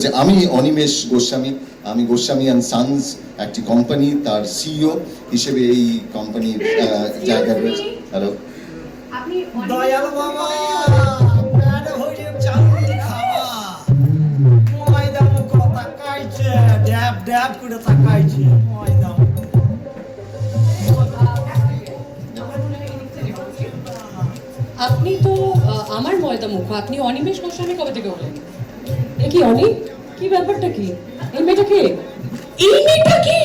যে আমি অনিমেষ গোস্বামী আমি গোস্বামী অ্যান্ড সানস একটি কোম্পানি তার সিইও হিসেবে এই কোম্পানির জায়গা রয়েছে। হ্যালো আপনি দয়াল বাবা প্যাড হইলে চাউল খাওয়া। ময়দা মুখ তাকাইছে ড্যাব ড্যাব করে তাকাইছে ময়দা আপনি তো আমার ময়দা মুখ আপনি অনিমেষ গোস্বামী কবে থেকে হলেন এ কি অনি? কি ব্যাপারটা কি? এই মেয়েটা কে? এই মেয়েটা কে?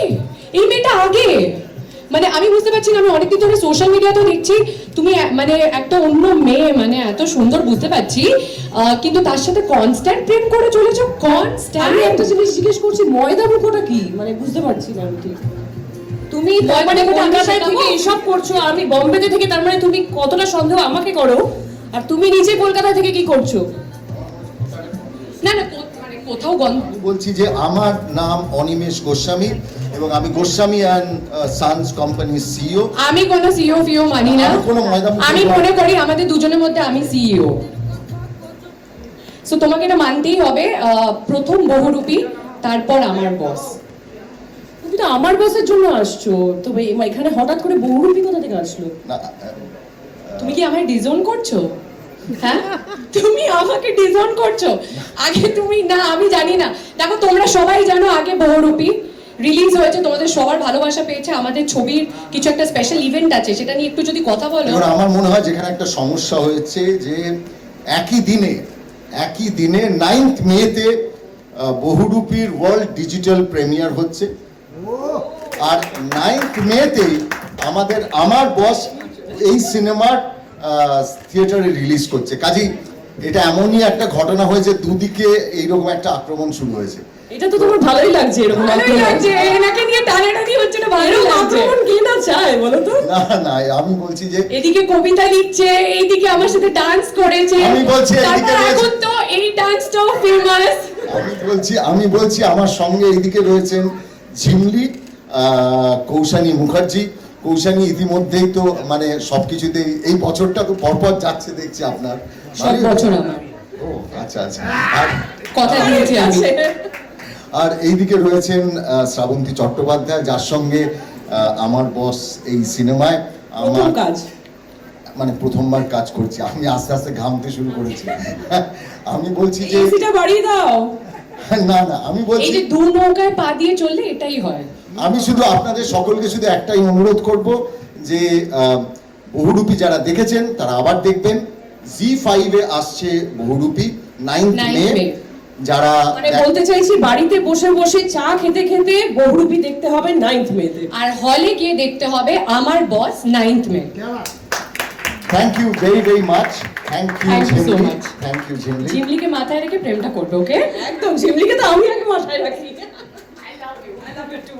এই মেয়েটা আগে? মানে আমি বুঝতে পারছি না আমি অনেকদিন ধরে সোশ্যাল মিডিয়াতে দেখছি তুমি মানে একটা অন্য মেয়ে মানে এত সুন্দর বুঝতে পারছি কিন্তু তার সাথে কনস্ট্যান্ট প্রেম করে চলেছো? আমি একটা জিনিস জিজ্ঞেস করছি ময়দা মুখোটা কি? মানে বুঝতে পারছি না আমি ঠিক। তুমি মানে কলকাতায় থেকে এসব করছ আমি বম্বেতে থেকে তার মানে তুমি কতটা সন্দেহ আমাকে করো? আর তুমি নিজে কলকাতা থেকে কি করছ? না না মানে কোথাও গন্ধ। বলছি যে আমার নাম অনিমেষ গোস্বামী এবং আমি গোস্বামী অ্যান্ড সানস কোম্পানির সিইও আমি কোনো সিইও ফিও মানি না। আমি কোনো আমি মনে করি আমাদের দুজনের মধ্যে আমি সিইও সো তোমাকে এটা মানতেই হবে প্রথম বহুরূপী তারপর আমার বস তুমি তো আমার বসের জন্য আসছো। তবে এখানে হঠাৎ করে বহুরূপী কোথা থেকে আসলো? তুমি কি আমায় ডিজোন করছ? হ্যাঁ? তুমি আমাকে ডিজোন করছ। আগে তুমি না আমি জানি না। দেখো তোমরা সবাই জানো আগে বহুরূপী রিলিজ হয়েছে তোমাদের সবার ভালোবাসা পেয়েছে আমাদের ছবির কিছু একটা স্পেশাল ইভেন্ট আছে সেটা নিয়ে একটু যদি কথা বলো। আমার মনে হয় যেখানে একটা সমস্যা হয়েছে যে একই দিনে একই দিনে নাইন্থ মেতে বহুরূপীর ওয়ার্ল্ড ডিজিটাল প্রিমিয়ার হচ্ছে। আর নাইন্থ মেতে আমাদের আমার বস এই সিনেমার থিয়েটারে রিলিজ করছে। কাজেই এটা এমনই একটা ঘটনা হয়েছে দুদিকে এইরকম একটা আক্রমণ শুরু হয়েছে। এটা তো তোমার ভালোই লাগছে এরকম ভালোই আক্রমণ। লাগছে এনাকে নিয়ে টানাটানি হচ্ছে না লাগছে। আক্রমণ কে না চায় বলো তো? না না আমি বলছি যে এদিকে কবিতা লিখছে এইদিকে আমার সাথে ডান্স করেছে। আমি বলছি এদিকে এখন তো এই ডান্সটাও ফেমাস আমি বলছি আমি বলছি আমার সঙ্গে এইদিকে রয়েছেন ঝিমলি আহ, কৌশানী মুখার্জি কৌশানী ইতিমধ্যেই তো মানে সবকিছুতেই এই বছরটা তো পরপর যাচ্ছে দেখছি আপনার। সব বছর আমার। ও আচ্ছা আচ্ছা। আর কথা দিয়েছি আমি। আর এইদিকে রয়েছেন শ্রাবন্তী চট্টোপাধ্যায় যার সঙ্গে আমার বস এই সিনেমায় আমার কাজ। মানে প্রথমবার কাজ করছি। আমি আস্তে আস্তে ঘামতে শুরু করেছি। আমি বলছি যে এসিটা বাড়িয়ে দাও। না না আমি এই বলছি যে দু নৌকায় পা দিয়ে চললে এটাই হয়। আমি শুধু আপনাদের সকলকে শুধু একটাই অনুরোধ করব যে আহ, বহুরূপী যারা দেখেছেন তারা আবার দেখবেন জি ফাইভে আসছে বহুরূপী নাইন্থ মে যারা মানে বলতে চাইছি বাড়িতে বসে বসে চা খেতে খেতে বহুরূপী দেখতে হবে নাইন্থ মেতে আর হলে গিয়ে দেখতে হবে আমার boss ninth May thank you very very much thank you Thank you Jhimli thank you Jhimli জিমলিকে মাথায় রেখে প্রেমটা করবে ওকে একদম ঝিমলিকে তো আমি আগে মাথায় রাখি। I love you I love you too